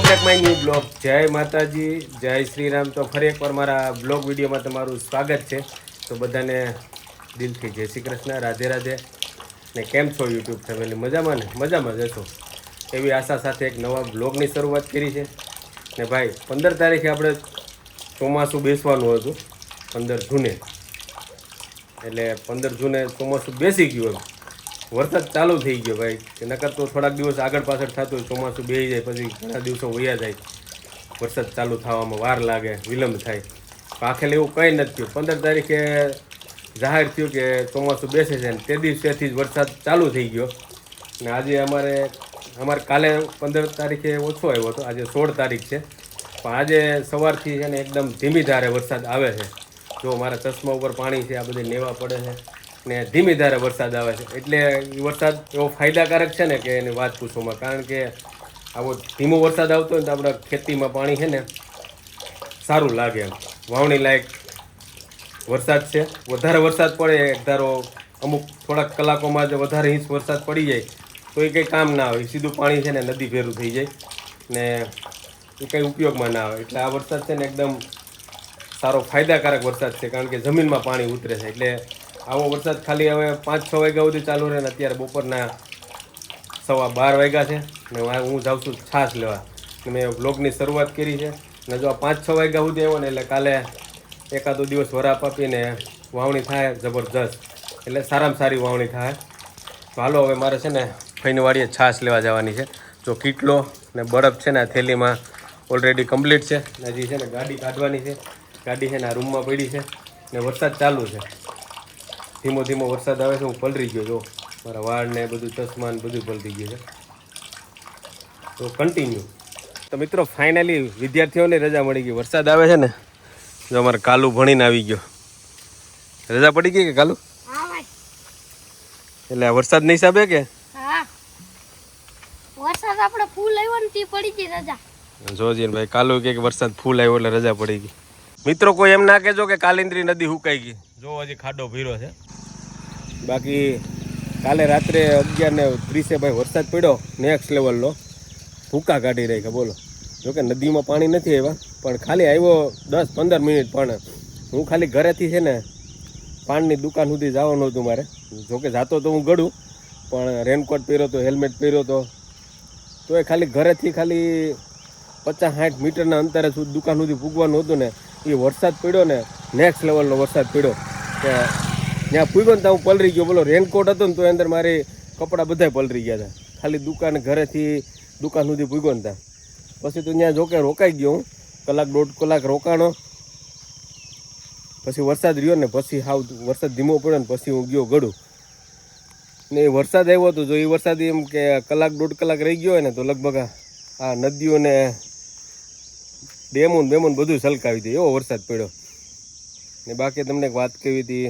Welcome back my new blog જય માતાજી, જય શ્રી રામ તો ફરી એકવાર મારા બ્લોગ વિડીયોમાં તમારું સ્વાગત છે. તો બધાને દિલથી જય શ્રી કૃષ્ણ, રાધે રાધે. ને કેમ છો યુટ્યુબ ફેમિલી મજામાં ને? મજામાં જશો એવી આશા સાથે એક નવા બ્લોગની શરૂઆત કરી છે. ને ભાઈ, પંદર તારીખે આપણે ચોમાસું બેસવાનું હતું. પંદર જૂને. એટલે પંદર જૂને ચોમાસું બેસી ગયું એમ. વરસાદ ચાલુ થઈ ગયો ભાઈ, કે નકર તો થોડાક દિવસ આગળ પાછળ થતું હોય, ચોમાસું બે જાય, પછી ઘણા દિવસો વયા જાય. વરસાદ ચાલુ થવામાં વાર લાગે, વિલંબ થાય. આખેલ એવું કંઈ નથી થયું. પંદર તારીખે જાહેર થયું કે ચોમાસું બેસે છે ને તે દિવસેથી જ વરસાદ ચાલુ થઈ ગયો. ને આજે અમારે અમારે કાલે પંદર તારીખે ઓછો આવ્યો હતો, આજે સોળ તારીખ છે. પણ આજે સવારથી છે ને એકદમ ધીમી ધારે વરસાદ આવે છે. જો મારા ચશ્મા ઉપર પાણી છે, આ બધે નેવા પડે છે. ને ધીમી ધારે વરસાદ આવે છે. એટલે વરસાદ એવો ફાયદાકારક છે ને કે એની વાત પૂછવામાં કારણ કે આવો ધીમો વરસાદ આવતો હોય તો આપણા ખેતીમાં પાણી છે ને સારું લાગે એમ. વાવણી લાયક વરસાદ છે. વધારે વરસાદ પડે ધારો અમુક થોડાક કલાકોમાં જ વધારે ઇંચ વરસાદ પડી જાય, તો એ કંઈ કામ ના આવે. સીધું પાણી છે ને નદી ભેરું થઈ જાય ને એ કંઈ ઉપયોગમાં ના આવે. એટલે આ વરસાદ છે ને એકદમ સારો ફાયદાકારક વરસાદ છે, કારણ કે જમીનમાં પાણી ઉતરે છે. એટલે આવો વરસાદ ખાલી હવે પાંચ છ વાગ્યા સુધી ચાલુ રહે ને અત્યારે બપોરના સવા બાર વાગ્યા છે. ને હું જાઉં છું છાશ લેવા. ને મેં બ્લોગની શરૂઆત કરી છે. ને જો પાંચ છ વાગ્યા સુધી આવ્યો ને એટલે કાલે એકાદો દિવસ વરાપ આપીને વાવણી થાય જબરજસ્ત. એટલે સારામાં સારી વાવણી થાય. તો હાલો હવે મારે છે ને ફઈની છાશ લેવા જવાની છે. જો કીટલો ને બરફ છે ને થેલીમાં ઓલરેડી કમ્પ્લીટ છે. ને હજી છે ને ગાડી કાઢવાની છે. ગાડી છે ને આ રૂમમાં પડી છે. ને વરસાદ ચાલુ છે. ધીમો ધીમો વરસાદ આવે છે હું પલરી ગયો જો. મારા વાળ ને બધું ચશ્મા ને બધું પલરી ગયું છે. તો કન્ટિન્યુ તો મિત્રો ફાઇનલી વિદ્યાર્થીઓને રજા મળી ગઈ. વરસાદ આવે છે ને જો અમારે કાલુ ભણીને આવી ગયો. રજા પડી ગઈ કે કાલુ? એટલે આ વરસાદ નહીં હિસાબે કે? વરસાદ આપણે ફૂલ આવ્યો ને તે પડી ગઈ રજા. જોજી ભાઈ કાલુ કે કે વરસાદ ફૂલ આવ્યો એટલે રજા પડી ગઈ. મિત્રો કોઈ એમ ના કહેજો કે કાલિંદ્રી નદી હુકાઈ ગઈ. જો હજી ખાડો ભીરો છે. બાકી કાલે રાત્રે અગિયાર ને ત્રીસે ભાઈ વરસાદ પડ્યો નેક્સ્ટ લેવલનો ભૂકા કાઢી રાખ્યા, બોલો. જોકે નદીમાં પાણી નથી આવ્યા, પણ ખાલી આવ્યો દસ પંદર મિનિટ, પણ હું ખાલી ઘરેથી છે ને પાનની દુકાન સુધી જવાનું હતું મારે. જોકે જાતો તો હું ગળું, પણ રેનકોટ પહેર્યો તો હેલ્મેટ પહેર્યો તો. તો એ ખાલી ઘરેથી ખાલી પચાસ સાઠ મીટરના અંતરે સુધી દુકાન સુધી પૂગવાનું હતું ને, એ વરસાદ પડ્યો ને નેક્સ્ટ લેવલનો વરસાદ પડ્યો. કે ત્યાં પૂગ્યો ને ત્યાં હું પલરી ગયો. બોલો રેનકોટ હતો ને તો અંદર મારે કપડાં બધાય પલરી ગયા હતા. ખાલી દુકાન ઘરેથી દુકાન સુધી પૂગ્યો ને ત્યાં. પછી તો ત્યાં જોકે રોકાઈ ગયો હું. કલાક દોઢ કલાક રોકાણો. પછી વરસાદ રહ્યો ને પછી હાવ વરસાદ ધીમો પડ્યો ને પછી હું ગયો ગળું ને એ વરસાદ આવ્યો હતો, જો એ વરસાદ એમ કે કલાક દોઢ કલાક રહી ગયો હોય ને તો લગભગ આ નદીઓને ડેમો ને બેમો ને બધું છલકાવી દે એવો વરસાદ પડ્યો. ને બાકી તમને એક વાત કહેવી હતી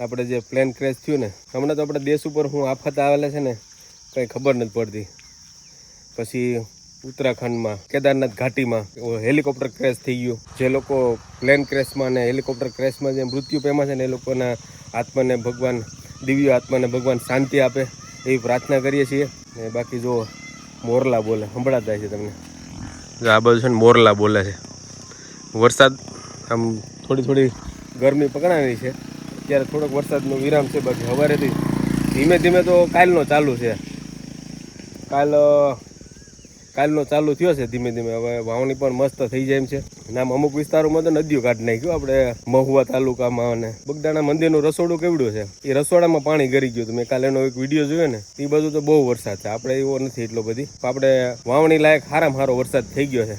આપણે જે પ્લેન ક્રેશ થયું ને, હમણાં તો આપણે દેશ ઉપર હું આફત આવેલા છે ને, કંઈ ખબર નથી પડતી. પછી ઉત્તરાખંડમાં, કેદારનાથ ઘાટીમાં હેલિકોપ્ટર ક્રેશ થઈ ગયું. જે લોકો પ્લેન ક્રેશમાં ને હેલિકોપ્ટર ક્રેશમાં જે મૃત્યુ પામ્યા છે ને, એ લોકોના આત્માને ભગવાન, દિવ્ય આત્માને ભગવાન શાંતિ આપે એવી પ્રાર્થના કરીએ છીએ. ને બાકી જો મોરલા બોલે સંભળાતા છે તમને. જો આ બધું છે ને મોરલા બોલે છે. વરસાદ આમ થોડી થોડી ગરમી પકડાવી છે. અત્યારે થોડોક વરસાદનો વિરામ છે, બાકી સવારેથી ધીમે ધીમે તો કાલનો ચાલુ છે. કાલ કાલનો ચાલુ થયો છે ધીમે ધીમે. હવે વાવણી પણ મસ્ત થઈ જાય એમ છે. નામ અમુક વિસ્તારોમાં તો નદીઓ કાઢી નાખ્યું આપણે, મહુવા તાલુકામાં અને બગદાણા મંદિરનું રસોડું કેવડું છે? એ રસોડામાં પાણી ગરી ગયું મેં કાલે એક વીડિયો જોયો ને એ બધું તો બહુ વરસાદ છે. આપણે એવો નથી એટલો બધી. આપણે વાવણી લાયક સારામાં સારો વરસાદ થઈ ગયો છે.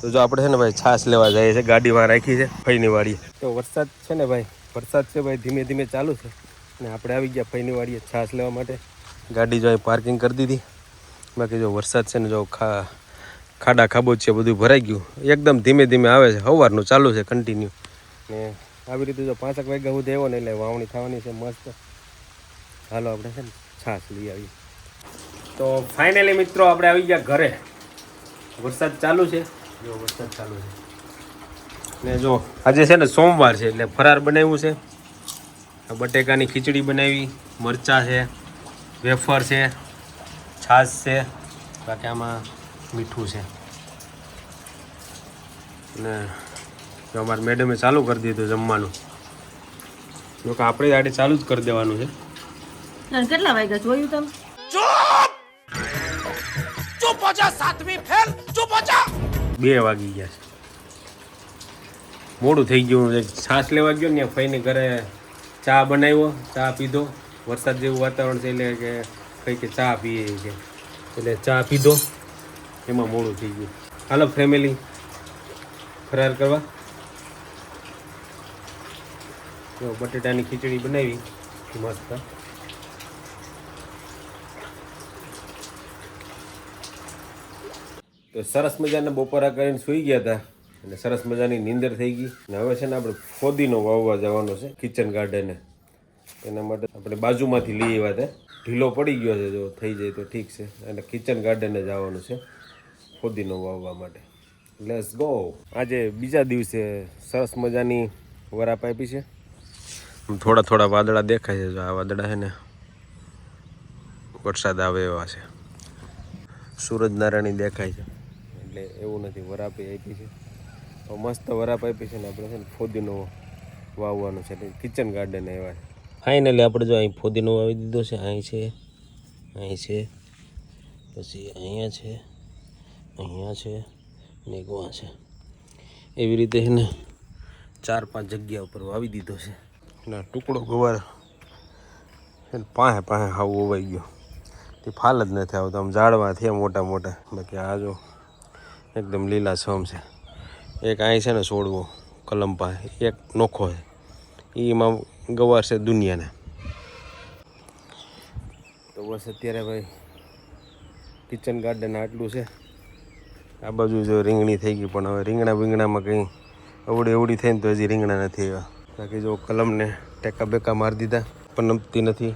તો જો આપણે છે ને ભાઈ છાશ લેવા જઈએ છે, ગાડીમાં રાખી છે, ફઈની વાડી તો વરસાદ છે ને ભાઈ વરસાદ છે ભાઈ, ધીમે ધીમે ચાલુ છે. અને આપણે આવી ગયા ફઈની વાડીએ છાશ લેવા માટે. ગાડી જો પાર્કિંગ કરી દીધી. બાકી જો વરસાદ છે ને જો ખા, ખાડા ખાબોચિયા બધું ભરાઈ ગયું. એકદમ ધીમે ધીમે આવે છે સવારનું ચાલુ છે કન્ટિન્યુ ને આવી રીતે જો પાંચક વાગ્યા સુધી આવ્યો ને એટલે વાવણી થવાની છે, મસ્ત. હાલો આપણે છે ને છાશ લઈ આવીએ. તો ફાઇનલી મિત્રો, આપણે આવી ગયા ઘરે. વરસાદ ચાલુ છે. જો વરસાદ ચાલુ છે. ને જો આજે છે ને સોમવાર છે એટલે ફરાર બનાવ્યું છે. બટેકાની ખીચડી બનાવી મરચાં છે વેફર છે છાશ છે બાકી આમાં મીઠું છે. ને જો અમારી મેડમે ચાલુ કરી દીધું જમવાનું. જો કે આપણે આડે ચાલુ જ કરી દેવાનું છે. કેટલા વાગ્યા જોયું તમે? બે વાગી ગયા છે. મોડું થઈ ગયું. છાશ લેવા ગયો ને ફઈને ઘરે ચા બનાવ્યો, ચા પીધો. વરસાદ જેવું વાતાવરણ છે એટલે કે કઈ કે ચા પીએ છે એટલે ચા પીધો. એમાં મોડું થઈ ગયું. હાલો ફેમિલી ફરાર કરવા. જો બટેટાની ખીચડી બનાવી. મસ્ત. તો સરસ મજાના બપોરા કરીને સૂઈ ગયા હતા. અને સરસ મજાની નીંદર થઈ ગઈ. અને હવે છે ને આપણે ફોદીનો વાવવા જવાનો છે કિચન ગાર્ડને એના માટે આપણે બાજુમાંથી લઈ આવ્યા હતા. ઢીલો પડી ગયો છે, જો થઈ જાય તો ઠીક છે. અને કિચન ગાર્ડને જવાનું છે ફોદીનો વાવવા માટે. લેટ્સ ગો આજે બીજા દિવસે સરસ મજાની વરાપ આપી છે. થોડા થોડા વાદળા દેખાય છે, જો આ વાદળા છે ને વરસાદ આવે એવા છે. સૂરજનારાયણ દેખાય છે. એટલે એવું નથી, વરાપી આપી છે. મસ્ત વરાપ આપી છે ને આપણે છે ને ફોદીનો વાવવાનું છે કિચન ગાર્ડન એવા ફાઇનલી આપણે જો અહીં ફોદીનો વાવી દીધો છે, અહીં છે અહીં છે, પછી અહીંયા છે અહીંયા છે ને ગોવા છે. એવી રીતે છે ને ચાર પાંચ જગ્યા ઉપર વાવી દીધો છે. અને ટુકડો ગવાર પાસે પાસે હાવ ઓવાઈ ગયો. તે ફાલ જ નથી આવતો, આમ ઝાડવા થયા મોટા મોટા. બાકી આ જો એકદમ લીલા છમ છે. એક અહીં છે ને છોડવો કલમ પાસે એક નોખો છે. એમાં ગવાર છે દુનિયાને. તો બસ અત્યારે ભાઈ કિચન ગાર્ડન આટલું છે. આ બાજુ જો રીંગણી થઈ ગઈ, પણ હવે રીંગણા બીંગણામાં કંઈ અવડી અવડી થઈને તો હજી રીંગણા નથી આવ્યા. બાકી જો કલમને ટેકા બેકા મારી દીધા, પણ નમતી નથી.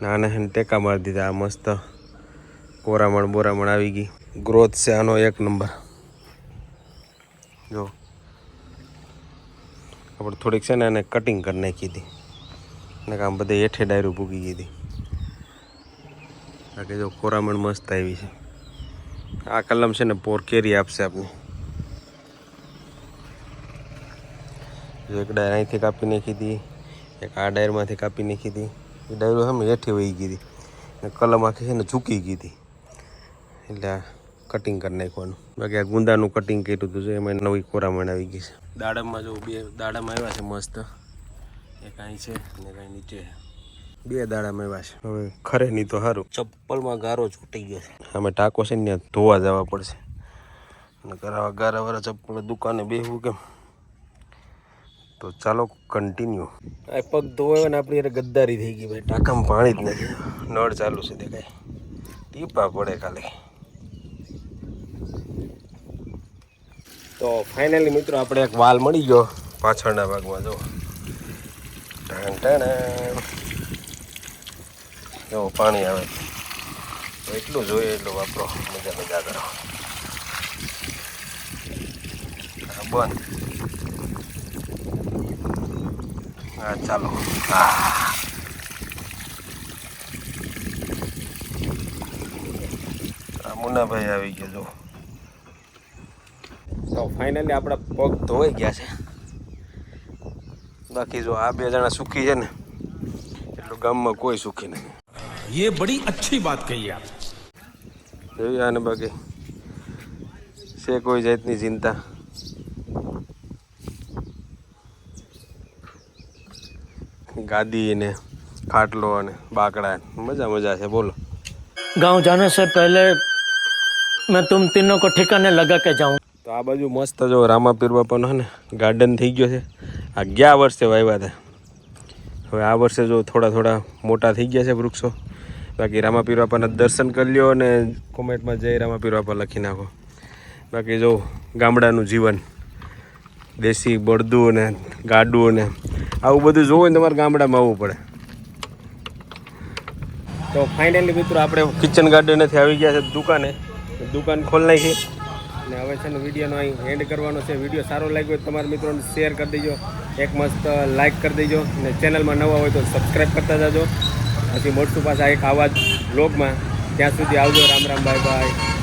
નાના હેને ટેકા મારી દીધા, આ મસ્ત કોરામણ બોરામણ આવી ગઈ. ગ્રોથ છે આનો એક નંબર. જો. આપણે થોડીક છે ને એને કટિંગ કરી નાખી હતી. ને આમ બધે હેઠે ડાયરું ભૂકી ગઈ હતી. બાકી જો કોરામણ મસ્ત આવી છે. આ કલમ છે ને પોર કેરી આપશે આપને. જો એક ડાયર અહીંથી કાપી નાખી હતી. એક આ ડાયરમાંથી કાપી નાખી હતી. એ ડાયરો સામે હેઠે વહી ગઈ હતી. કલમ આખી છે ને ઝૂકી ગઈ હતી. એટલે કટિંગ કરી નાખવાનું. બાકી આ ગુંદાનું કટિંગ કર્યું હતું જો એમાં નવી કોરામણ આવી ગઈ છે. દાડમમાં જો બે દાડામાં આવ્યા છે મસ્ત. એક અહીં છે ને કાંઈ નીચે બે દાડામાં આવ્યા છે. હવે ખરે નહીં તો સારું ચપ્પલમાં ગારો છૂટી ગયો છે. અમે ટાંકો છે ને ધોવા જવા પડશે. અને કરાવા ગારાવાળા ચપ્પલ દુકાને બેહવું કેમ? તો ચાલો કન્ટિન્યુ આ પગ ધોવાયો ને આપણી ગદ્દારી થઈ ગઈ ભાઈ. ટાંકામાં પાણી જ નથી. નળ ચાલુ છે દેખાય. ટીપા પડે કાલે તો ફાઇનલી મિત્રો આપણે એક વાલ મળી ગયો પાછળના ભાગમાં જો જો, પાણી આવે. એટલું જોઈએ, એટલું વાપરો. મજા મજા કરો. બંધ. હા ચાલો. હા મુન્નાભાઈ આવી ગયો જો તો ફાઇનલી આપણા પગ ધોવાઈ ગયા છે બાકી જો આ બે જણા સુખી છે ને એટલું ગામમાં કોઈ સુખી નથી ये बड़ी अच्छी बात कही आप જોયું આને બાકી છે કોઈ જાતની ચિંતા ગાદી ને ખાટલો અને બાકડા મજા મજા છે બોલો गांव जाने से पहले मैं तुम तीनों को ठिकाने लगा के जाऊं તો આ બાજુ મસ્ત જો રામાપીર બાપાનો હે ને ગાર્ડન થઈ ગયો છે. આ ગયા વર્ષે વાવ્યા હતા હવે આ વર્ષે જો થોડા થોડા મોટા થઈ ગયા છે વૃક્ષો. બાકી રામાપીર બાપાના દર્શન કરી લ્યો અને કોમેન્ટમાં જય રામાપીર બાપા લખી નાખો. બાકી જો ગામડાનું જીવન, દેશી બળદું ને ગાડું ને આવું બધું જોવું ને તમારે ગામડામાં આવવું પડે. તો ફાઇનલી મિત્રો આપણે કિચન ગાર્ડનેથી આવી ગયા છે દુકાને. દુકાન ખોલી નાખી. ને હવે છે ને વિડીયોનો અહીં એન્ડ કરવાનો છે. વીડિયો સારો લાગ્યો હોય તમારા મિત્રોને શેર કરી દેજો. એક મસ્ત લાઇક કરી દેજો. ને ચેનલમાં નવા હોય તો સબસ્ક્રાઈબ કરતા જજો. પછી મળશું પાછા એક આવા જ બ્લોગમાં ત્યાં સુધી આવજો. Ram Ram bye bye